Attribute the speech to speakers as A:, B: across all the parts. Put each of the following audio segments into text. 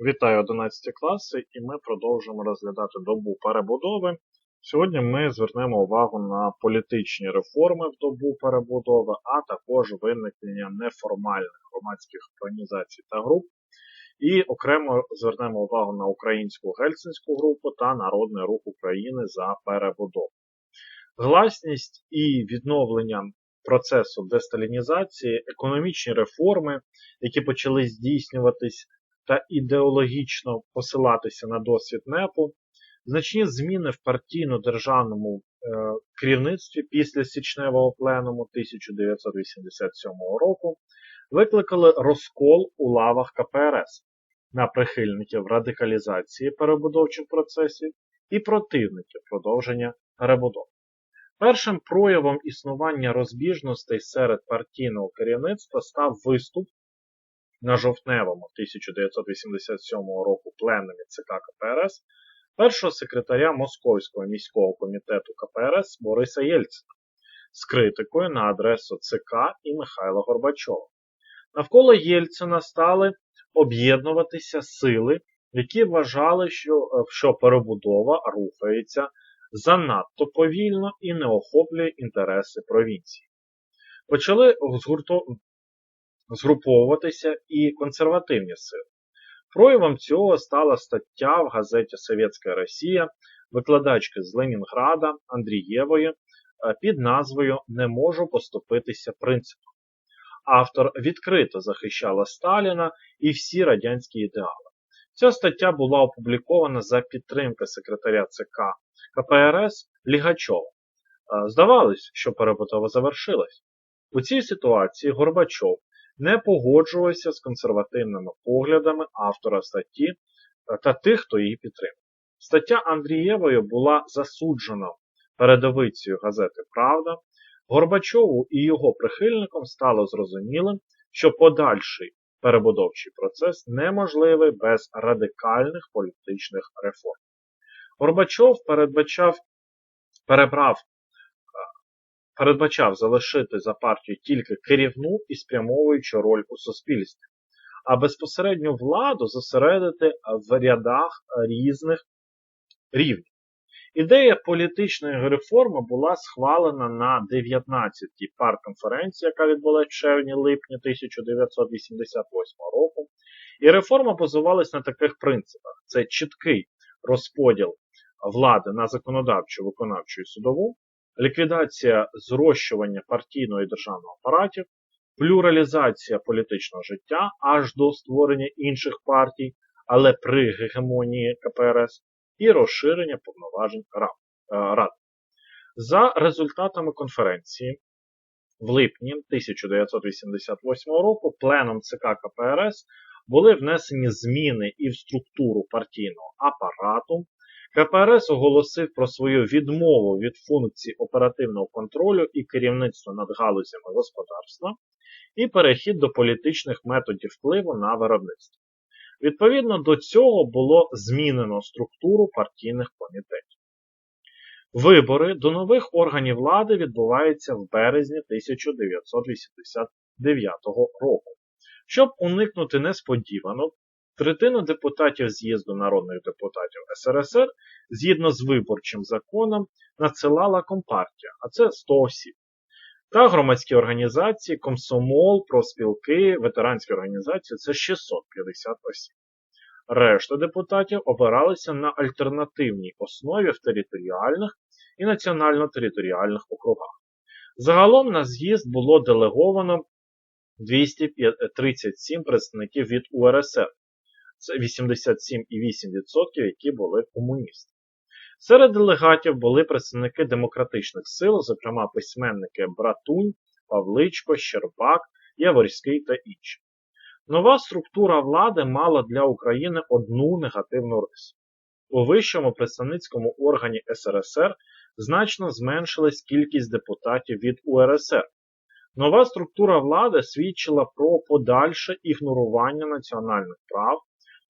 A: Вітаю 11 класи і ми продовжуємо розглядати добу перебудови. Сьогодні ми звернемо увагу на політичні реформи в добу перебудови, а також виникнення неформальних громадських організацій та груп. І окремо звернемо увагу на українську гельсинську групу та Народний рух України за перебудову. Гласність і відновлення процесу десталінізації, економічні реформи, які почали здійснюватись та ідеологічно посилатися на досвід НЕПу, значні зміни в партійно-державному е, керівництві після січневого пленуму 1987 року викликали розкол у лавах КПРС на прихильників радикалізації перебудовчих процесів і противників продовження перебудов. Першим проявом існування розбіжностей серед партійного керівництва став виступ на жовтневому 1987 року пленумі ЦК КПРС першого секретаря Московського міського комітету КПРС Бориса Єльцина з критикою на адресу ЦК і Михайла Горбачова. Навколо Єльцина стали об'єднуватися сили, які вважали, що, що перебудова рухається занадто повільно і не охоплює інтереси провінції. Почали згруповуватися і консервативні сили. Проявом цього стала стаття в газеті Совєтська Росія викладачки з Ленінграда Андрієвої е, під назвою Не можу поступитися принципом. Автор відкрито захищала Сталіна і всі радянські ідеали. Ця стаття була опублікована за підтримки секретаря ЦК КПРС Лігачова. Е, здавалось, що перебудова завершилась. У цій ситуації Горбачов не погоджувався з консервативними поглядами автора статті та тих, хто її підтримав. Стаття Андрієвої була засуджена передовицею газети Правда. Горбачову і його прихильникам стало зрозумілим, що подальший перебудовчий процес неможливий без радикальних політичних реформ. Горбачов передбачав, перебрав передбачав залишити за партію тільки керівну і спрямовуючу роль у суспільстві, а безпосередню владу зосередити в рядах різних рівнів. Ідея політичної реформи була схвалена на 19-й партконференції, яка відбулася в червні-липні 1988 року. І реформа базувалась на таких принципах: це чіткий розподіл влади на законодавчу, виконавчу і судову, ліквідація зрощування партійного і державного апаратів, плюралізація політичного життя аж до створення інших партій, але при гегемонії КПРС, і розширення повноважень е, Рад. За результатами конференції в липні 1988 року пленом ЦК КПРС були внесені зміни і в структуру партійного апарату, КПРС оголосив про свою відмову від функцій оперативного контролю і керівництва над галузями господарства і перехід до політичних методів впливу на виробництво. Відповідно до цього було змінено структуру партійних комітетів. Вибори до нових органів влади відбуваються в березні 1989 року. Щоб уникнути несподіванок, Третину депутатів з'їзду народних депутатів СРСР згідно з виборчим законом надсилала Компартія, а це 100 осіб. Та громадські організації, комсомол, профспілки, ветеранські організації це 650 осіб. Решта депутатів обиралися на альтернативній основі в територіальних і національно-територіальних округах. Загалом на з'їзд було делеговано 237 представників від УРСР, це 87,8%, які були комуністи. Серед делегатів були представники демократичних сил, зокрема письменники Братунь, Павличко, Щербак, Яворський та інші. Нова структура влади мала для України одну негативну рису. У вищому представницькому органі СРСР значно зменшилась кількість депутатів від УРСР. Нова структура влади свідчила про подальше ігнорування національних прав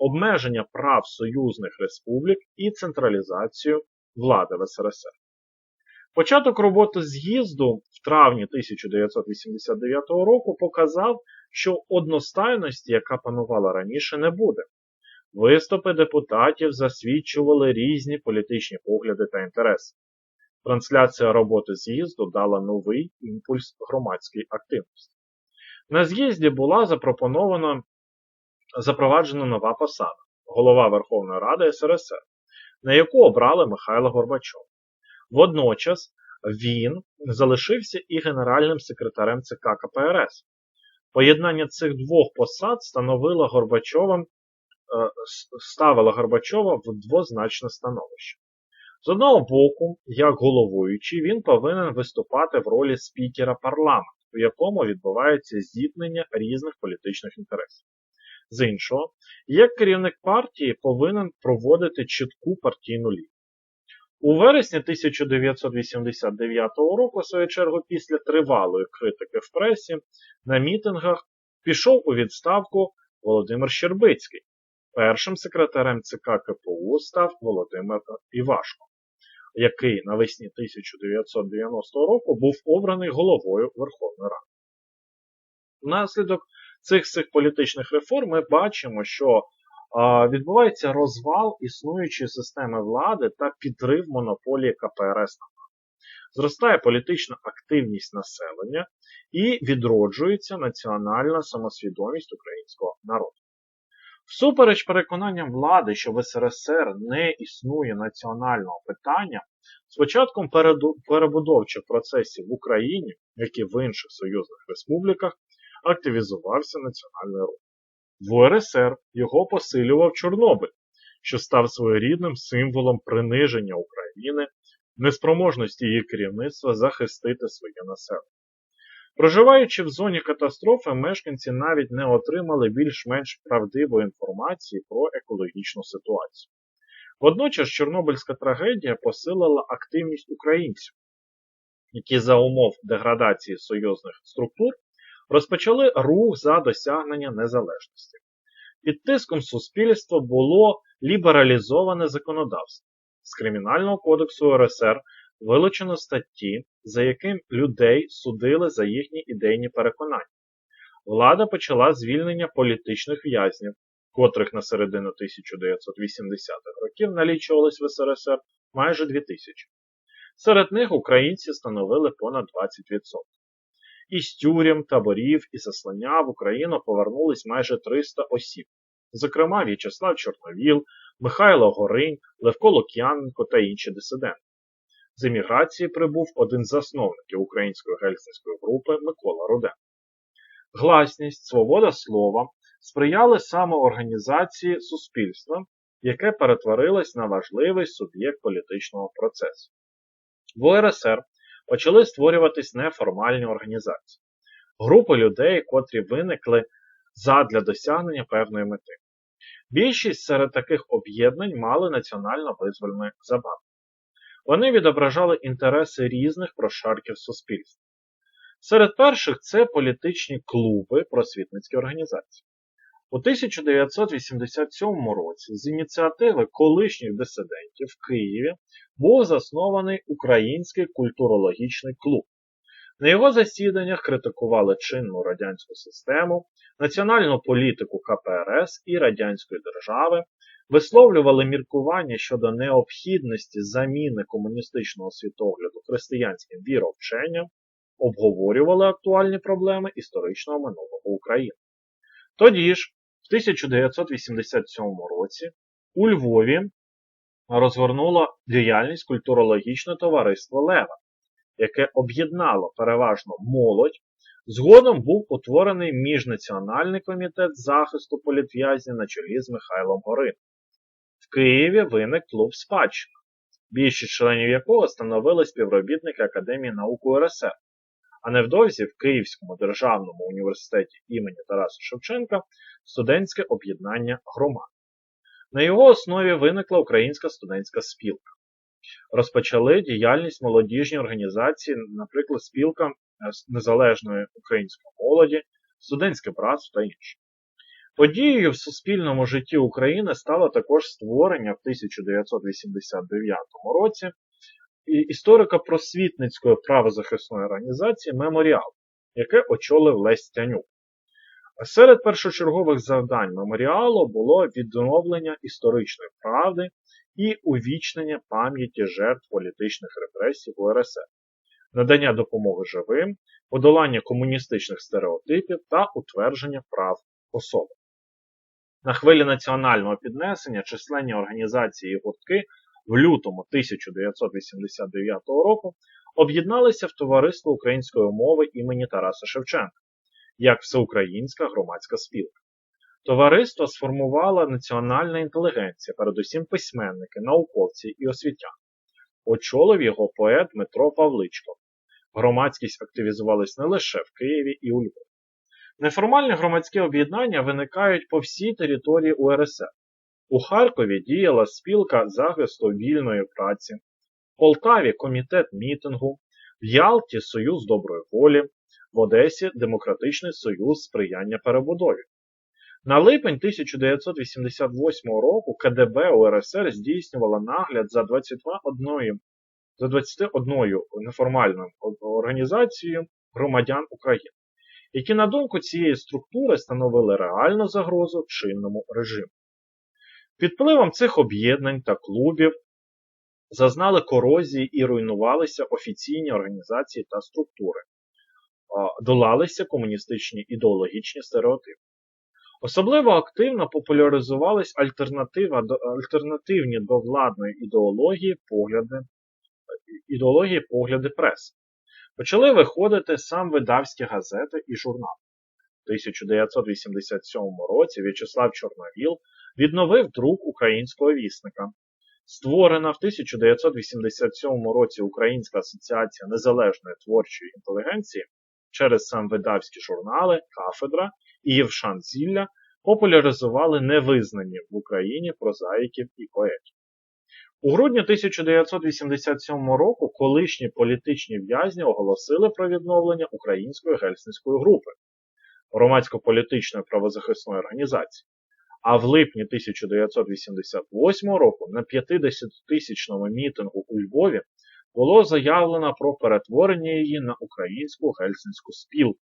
A: обмеження прав союзних республік і централізацію влади в СРСР. Початок роботи з'їзду в травні 1989 року показав, що одностайності, яка панувала раніше, не буде. Виступи депутатів засвідчували різні політичні погляди та інтереси. Трансляція роботи з'їзду дала новий імпульс громадській активності. На з'їзді була запропонована запроваджена нова посада голова Верховної Ради СРСР, на яку обрали Михайла Горбачова. Водночас він залишився і генеральним секретарем ЦК КПРС. Поєднання цих двох посад становило Горбачова, е, ставило Горбачова в двозначне становище. З одного боку, як головуючий, він повинен виступати в ролі спікера парламенту, у якому відбувається зіткнення різних політичних інтересів. З іншого, як керівник партії повинен проводити чітку партійну лінію. У вересні 1989 року, в свою чергу, після тривалої критики в пресі, на мітингах пішов у відставку Володимир Щербицький. Першим секретарем ЦК КПУ став Володимир Івашко, який навесні 1990 року був обраний головою Верховної Ради. Внаслідок цих цих політичних реформ ми бачимо, що відбувається розвал існуючої системи влади та підрив монополії КПРС на Зростає політична активність населення і відроджується національна самосвідомість українського народу. Всупереч переконанням влади, що в СРСР не існує національного питання, з початком перебудовчих процесів в Україні, як і в інших союзних республіках, активізувався національний рух. В УРСР його посилював Чорнобиль, що став своєрідним символом приниження України, неспроможності її керівництва захистити своє населення. Проживаючи в зоні катастрофи, мешканці навіть не отримали більш-менш правдивої інформації про екологічну ситуацію. Водночас Чорнобильська трагедія посилила активність українців, які за умов деградації союзних структур розпочали рух за досягнення незалежності. Під тиском суспільства було лібералізоване законодавство. З Кримінального кодексу РСР вилучено статті, за яким людей судили за їхні ідейні переконання. Влада почала звільнення політичних в'язнів, котрих на середину 1980-х років налічувалось в СРСР майже 2000. Серед них українці становили понад 20%. Із тюрем, таборів і заслання в Україну повернулись майже 300 осіб, зокрема В'ячеслав Чорновіл, Михайло Горинь, Левко Лук'яненко та інші дисиденти. З еміграції прибув один з засновників української гельсинської групи Микола Руден. Гласність, свобода слова сприяли самоорганізації суспільства, яке перетворилось на важливий суб'єкт політичного процесу. В УРСР почали створюватись неформальні організації, групи людей, котрі виникли задля досягнення певної мети. Більшість серед таких об'єднань мали національно-визвольне забавлення. Вони відображали інтереси різних прошарків суспільства. Серед перших це політичні клуби, просвітницькі організації. У 1987 році з ініціативи колишніх дисидентів в Києві був заснований Український культурологічний клуб. На його засіданнях критикували чинну радянську систему, національну політику КПРС і Радянської держави, висловлювали міркування щодо необхідності заміни комуністичного світогляду християнським віровченням, обговорювали актуальні проблеми історичного минулого України. Тоді ж, 1987 році, у Львові розгорнуло діяльність культурологічне товариство Лева, яке об'єднало переважно молодь. Згодом був утворений міжнаціональний комітет захисту політв'язнів на чолі з Михайлом Горином. В Києві виник клуб Спадщина, більшість членів якого становили співробітники Академії наук УРСР. А невдовзі в Київському державному університеті імені Тараса Шевченка студентське об'єднання громад. На його основі виникла Українська студентська спілка. Розпочали діяльність молодіжні організації, наприклад, спілка е, незалежної української молоді, студентське братство та інше. Подією в суспільному житті України стало також створення в 1989 році історико-просвітницької правозахисної організації Меморіал, яке очолив Лесь Тянюк. Серед першочергових завдань меморіалу було відновлення історичної правди і увічнення пам'яті жертв політичних репресій в УРСР, надання допомоги живим, подолання комуністичних стереотипів та утвердження прав особи. На хвилі національного піднесення численні організації і гуртки в лютому 1989 року об'єдналися в Товариство української мови імені Тараса Шевченка як всеукраїнська громадська спілка. Товариство сформувала національна інтелігенція, передусім письменники, науковці і освітяни. Очолив його поет Дмитро Павличко. Громадськість активізувалась не лише в Києві і у Львові. Неформальні громадські об'єднання виникають по всій території УРСР. У Харкові діяла спілка захисту вільної праці, в Полтаві комітет мітингу, в Ялті Союз доброї волі, в Одесі Демократичний Союз сприяння перебудові. На липень 1988 року КДБ УРСР здійснювала нагляд за 21 за 21 неформальною організацією громадян України, які, на думку цієї структури, становили реальну загрозу чинному режиму. Під впливом цих об'єднань та клубів зазнали корозії і руйнувалися офіційні організації та структури, долалися комуністичні ідеологічні стереотипи. Особливо активно популяризувались альтернативні до владної ідеології погляди ідеології погляди преси. Почали виходити сам видавські газети і журнали. У 1987 році В'ячеслав Чорновіл відновив друк українського вісника. Створена в 1987 році Українська асоціація незалежної творчої інтелігенції через сам видавські журнали, кафедра і Євшан Зілля популяризували невизнані в Україні прозаїків і поетів. У грудні 1987 року колишні політичні в'язні оголосили про відновлення української гельсинської групи громадсько-політичної правозахисної організації. А в липні 1988 року на 50-тисячному мітингу у Львові було заявлено про перетворення її на українську гельсинську спілку.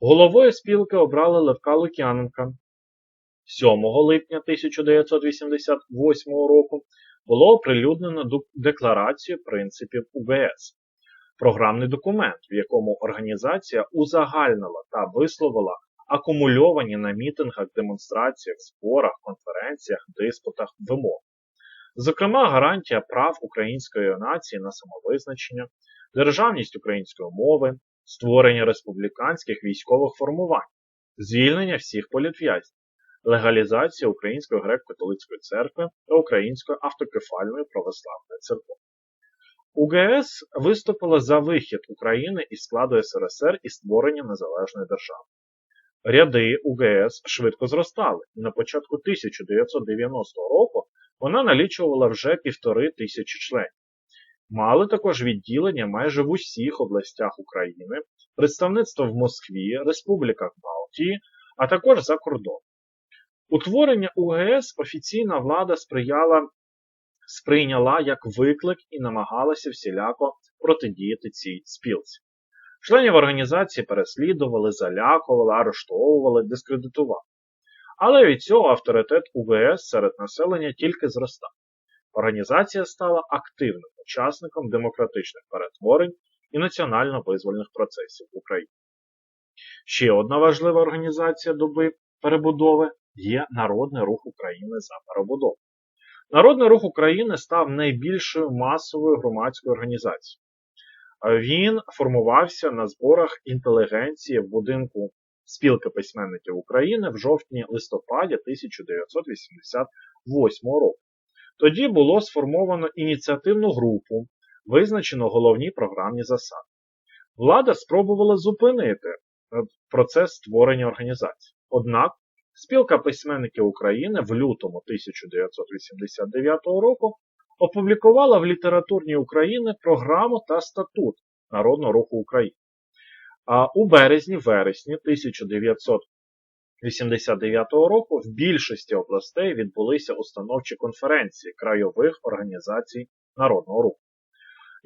A: Головою спілки обрали Левка Лук'яненка. 7 липня 1988 року було оприлюднено Декларацію принципів УГС, програмний документ, в якому організація узагальнила та висловила акумульовані на мітингах, демонстраціях, зборах, конференціях, диспутах вимоги. Зокрема, гарантія прав української нації на самовизначення, державність української мови, створення республіканських військових формувань, звільнення всіх політв'язнів, легалізація Української греко-католицької церкви та Української автокефальної православної церкви. УГС виступила за вихід України із складу СРСР і створення незалежної держави. Ряди УГС швидко зростали, і на початку 1990 року вона налічувала вже півтори тисячі членів. Мали також відділення майже в усіх областях України, представництво в Москві, Республіках Балтії, а також за кордоном. Утворення УГС офіційна влада сприяла, сприйняла як виклик і намагалася всіляко протидіяти цій спілці. Членів організації переслідували, залякували, арештовували, дискредитували. Але від цього авторитет УВС серед населення тільки зростав. Організація стала активним учасником демократичних перетворень і національно-визвольних процесів в Україні. Ще одна важлива організація доби перебудови є Народний рух України за перебудову. Народний рух України став найбільшою масовою громадською організацією. Він формувався на зборах інтелігенції в будинку Спілки письменників України в жовтні-листопаді 1988 року. Тоді було сформовано ініціативну групу, визначено головні програмні засади. Влада спробувала зупинити процес створення організації. Однак Спілка письменників України в лютому 1989 року опублікувала в літературній Україні програму та статут Народного руху України. А у березні-вересні 1989 року в більшості областей відбулися установчі конференції крайових організацій Народного руху.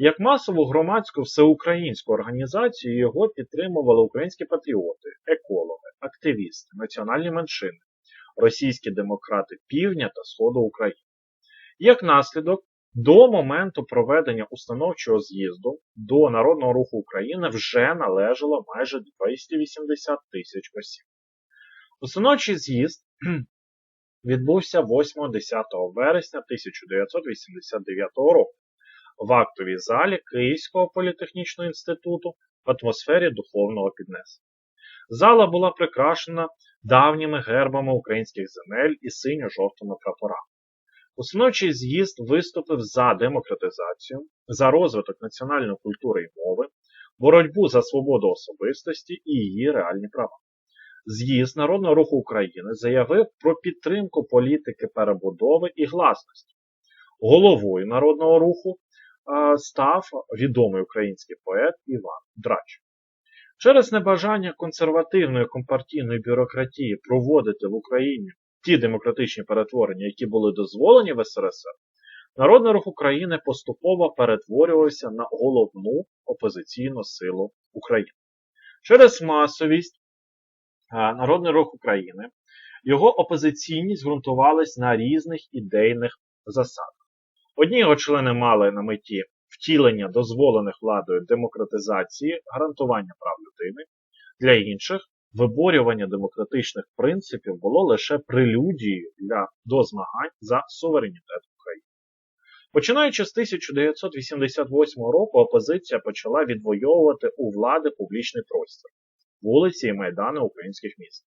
A: Як масову громадську всеукраїнську організацію його підтримували українські патріоти, екологи, активісти, національні меншини, російські демократи Півдня та Сходу України. Як наслідок, до моменту проведення установчого з'їзду до Народного руху України вже належало майже 280 тисяч осіб. Установчий з'їзд відбувся 8-10 вересня 1989 року в актовій залі Київського політехнічного інституту в атмосфері духовного піднесення. Зала була прикрашена давніми гербами українських земель і синьо-жовтими прапорами. Установчий з'їзд виступив за демократизацію, за розвиток національної культури і мови, боротьбу за свободу особистості і її реальні права. З'їзд Народного руху України заявив про підтримку політики перебудови і гласності. Головою народного руху став відомий український поет Іван Драч. Через небажання консервативної компартійної бюрократії проводити в Україні ті демократичні перетворення, які були дозволені в СРСР, Народний рух України поступово перетворювався на головну опозиційну силу України. Через масовість Народний рух України його опозиційність ґрунтувалась на різних ідейних засадах. Одні його члени мали на меті втілення дозволених владою демократизації, гарантування прав людини, для інших виборювання демократичних принципів було лише прелюдією для до змагань за суверенітет України. Починаючи з 1988 року, опозиція почала відвоювати у влади публічний простір, вулиці і майдани українських міст.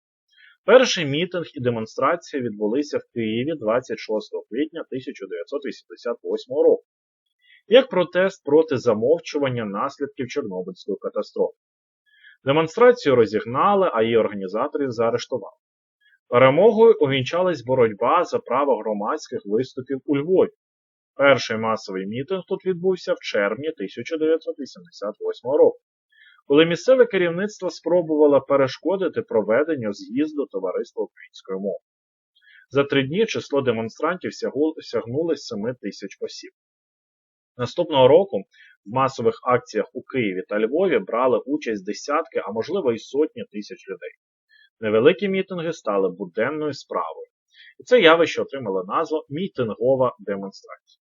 A: Перший мітинг і демонстрація відбулися в Києві 26 квітня 1988 року, як протест проти замовчування наслідків Чорнобильської катастрофи. Демонстрацію розігнали, а її організаторів заарештували. Перемогою увінчалась боротьба за право громадських виступів у Львові. Перший масовий мітинг тут відбувся в червні 1988 року коли місцеве керівництво спробувало перешкодити проведенню з'їзду Товариства української мови. За три дні число демонстрантів сягнуло 7 тисяч осіб. Наступного року в масових акціях у Києві та Львові брали участь десятки, а можливо і сотні тисяч людей. Невеликі мітинги стали буденною справою. І це явище отримало назву мітингова демонстрація.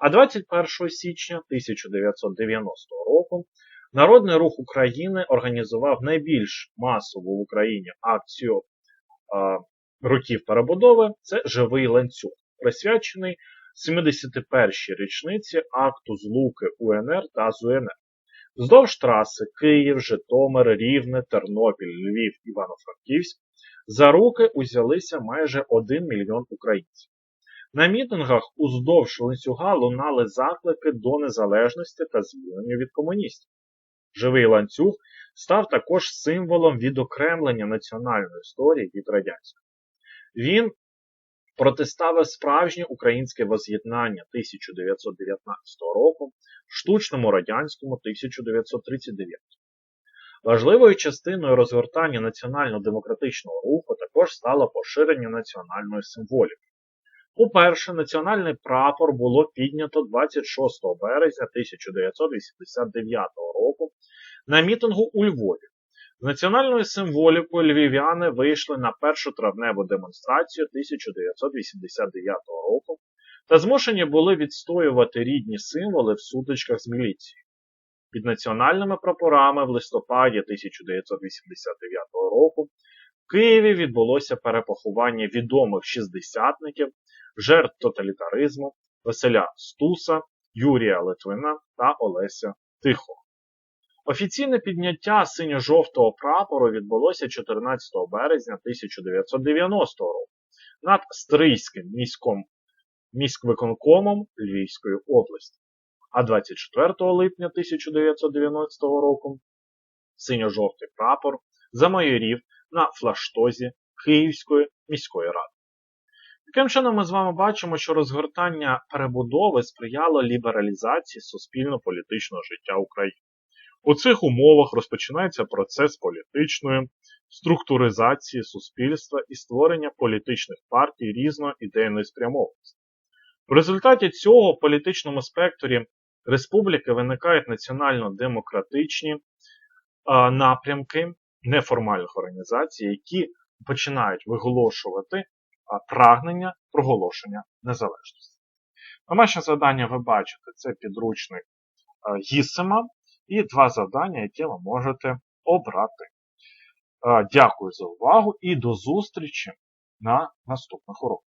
A: А 21 січня 1990 року Народний рух України організував найбільш масову в Україні акцію а, років перебудови це живий ланцюг, присвячений 71-й річниці акту злуки УНР та ЗУНР. Вздовж траси Київ, Житомир, Рівне, Тернопіль, Львів, Івано-Франківськ за руки узялися майже 1 мільйон українців. На мітингах уздовж ланцюга лунали заклики до незалежності та звільнення від комуністів. Живий ланцюг став також символом відокремлення національної історії від радянської. Він протиставив справжнє українське воз'єднання 1919 року штучному радянському 1939. Важливою частиною розгортання національно-демократичного руху також стало поширення національної символіки. По-перше, національний прапор було піднято 26 березня 1989 року на мітингу у Львові. З національною символікою львів'яни вийшли на першу травневу демонстрацію 1989 року та змушені були відстоювати рідні символи в сутичках з міліцією. Під національними прапорами в листопаді 1989 року Києві відбулося перепоховання відомих шістдесятників, жертв тоталітаризму Василя Стуса, Юрія Литвина та Олеся Тихого. Офіційне підняття синьо-жовтого прапору відбулося 14 березня 1990 року над Стрийським міськом, міськвиконкомом Львівської області. А 24 липня 1990 року синьо-жовтий прапор замайорів на флаштозі Київської міської ради. Таким чином, ми з вами бачимо, що розгортання перебудови сприяло лібералізації суспільно-політичного життя України. У цих умовах розпочинається процес політичної структуризації суспільства і створення політичних партій різної ідейної спрямованості. В результаті цього в політичному спектрі республіки виникають національно-демократичні напрямки неформальних організацій, які починають виголошувати прагнення проголошення незалежності. Домашнє завдання ви бачите, це підручник Гісема і два завдання, які ви можете обрати. Дякую за увагу і до зустрічі на наступних уроках.